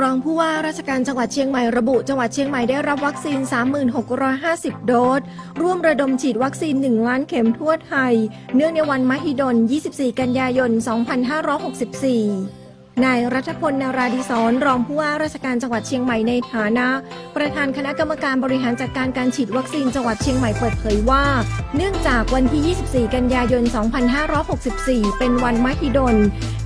รองผู้ว่าราชการจังหวัดเชียงใหม่ระบุ จังหวัดเชียงใหม่ได้รับวัคซีน 3650 โดส ร่วมระดมฉีดวัคซีน 1 ล้านเข็มทั่วไทย เนื่องในวันมหิดล 24 กันยายน 2564 นายรัฐพลนาราดิศรรองผู้ว่าราชการจังหวัดเชียงใหม่ในฐานะ ประธานคณะกรรมการบริหารจัดการการฉีดวัคซีนจังหวัดเชียงใหม่เปิดเผยว่า เนื่องจากวันที่ 24 กันยายน 2564 เป็นวันมหิดล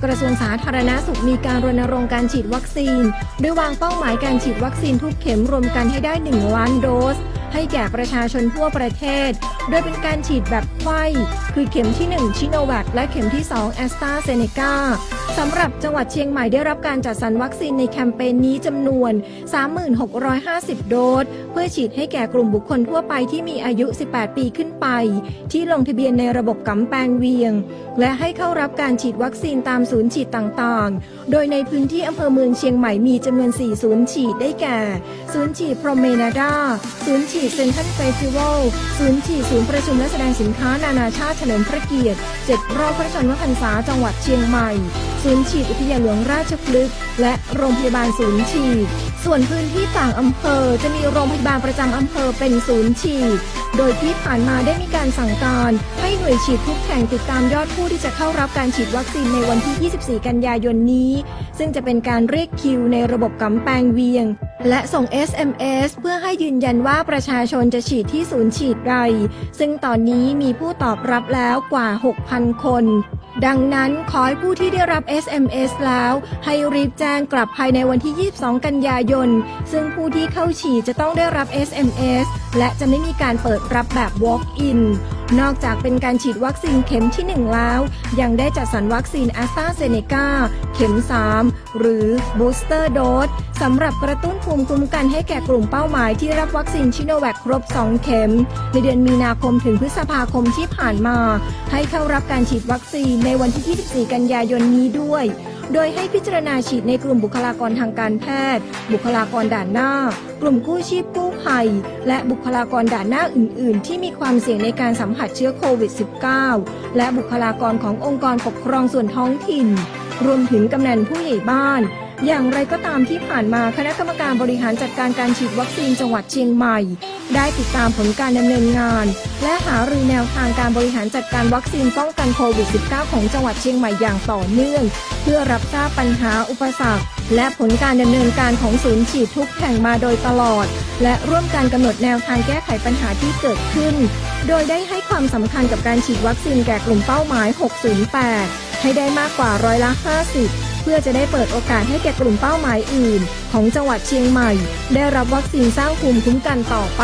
กระทรวงสาธารณาสุขมีการรณรงค์การฉีดวัคซีน โดยวางเป้าหมายการฉีดวัคซีนทุกเข็มรวมกันให้ได้ 1 ล้านโดสให้แก่ประชาชนทั่วประเทศ โดยเป็นการฉีดแบบไข้ คือเข็มที่ 1 ชิโนแวคและเข็มที่ 2 แอสตราเซเนกาสำหรับจังหวัดเชียงียงใหม่ได้รับการจัดสรรวัคซีนในแคมเปญนี้จำนวน 3650 โดส เพื่อฉีดให้แก่กลุ่มบุคคลทั่วไปที่มีอายุ 18 ปีขึ้นไป ที่ลงทะเบียนในระบบกำแพงเวียง และให้เข้ารับการฉีดวัคซีนตามศูนย์ฉีดต่างๆ โดยในพื้นที่อำเภอเมืองเชียงใหม่มีจำนวน 4 ศูนย์ฉีดได้แก่ ศูนย์ฉีดพรเมนาดา ศูนย์ฉีดเซนทรัลเฟสติวัล ศูนย์ฉีดศูนย์ประชุมและแสดงสินค้านานาชาติเฉลิมพระเกียรติ 7 รอบพระชนมพรรษาจังหวัดเชียงใหม่ ศูนย์ฉีดอุทยานหลวงราชพฤกษ์และโรงพยาบาลศูนย์ฉีด ส่วนพื้นที่ต่างอำเภอจะมีโรงพยาบาลประจำอำเภอเป็นศูนย์ฉีด โดยที่ผ่านมาได้มีการสั่งการให้หน่วยฉีดทุกแห่งติดตามยอดผู้ที่จะเข้ารับการฉีดวัคซีนในวันที่ 24 กันยายนนี้ ซึ่งจะเป็นการเรียกคิวในระบบกำแพงเวียง และส่ง SMS เพื่อให้ยืนยันว่าประชาชนจะฉีดที่ศูนย์ฉีดใด ซึ่งตอนนี้มีผู้ตอบรับแล้วกว่า 6,000 คน ดังนั้นขอให้ผู้ที่ได้รับ SMS แล้ว ให้รีบแจ้งกลับภายในวันที่ 22 กันยายน ซึ่งผู้ที่เข้าฉีดจะต้องได้รับ SMS และจะไม่มีการเปิดรับแบบ Walk-in นอกจากเป็นการฉีดวัคซีนเข็มที่ 1 แล้ว ยังได้จัดสรรวัคซีนแอสตราเซเนกาเข็ม 3 หรือ Booster Dose สำหรับกระตุ้นภูมิคุ้มกันให้แก่กลุ่มเป้าหมายที่รับวัคซีนชิโนแวคครบ 2 เข็ม ในเดือนมีนาคมถึงพฤษภาคมที่ผ่านมา ให้เข้ารับการฉีดวัคซีนในวันที่ 24 กันยายนนี้ด้วย โดยให้พิจารณาฉีดในกลุ่มบุคลากรทางการแพทย์ บุคลากรด่านหน้า กลุ่มกู้ชีพกู้ ภัย และบุคลากรด่านหน้าอื่น ๆ ที่มีความเสี่ยงในการสัมผัสเชื้อโควิด -19 และบุคลากรขององค์กรปกครองส่วนท้องถิ่น รวมถึงกำนันผู้ใหญ่บ้าน อย่างไรก็ตามที่ผ่านมาคณะกรรมการบริหารจัดการการฉีดวัคซีนจังหวัดเชียงใหม่ ได้ติดตามผลการดำเนินงาน และหารือแนวทางการบริหารจัดการวัคซีนป้องกันโควิด -19 ของจังหวัดเชียงใหม่อย่างต่อเนื่อง เพื่อรับทราบปัญหาอุปสรรค และผลการดำเนินการของศูนย์ฉีดทุกแห่งมาโดยตลอด และร่วมการกำหนดแนวทางแก้ไขปัญหาที่เกิดขึ้น โดยได้ให้ความสำคัญกับการฉีดวัคซีนแก่กลุ่มเป้าหมาย 608 ให้ได้มากกว่าร้อยละ 50 เพื่อจะได้เปิดโอกาสให้แก่กลุ่มเป้าหมายอื่น ของจังหวัดเชียงใหม่ ได้รับวัคซีนสร้างภูมิคุ้มกันต่อไป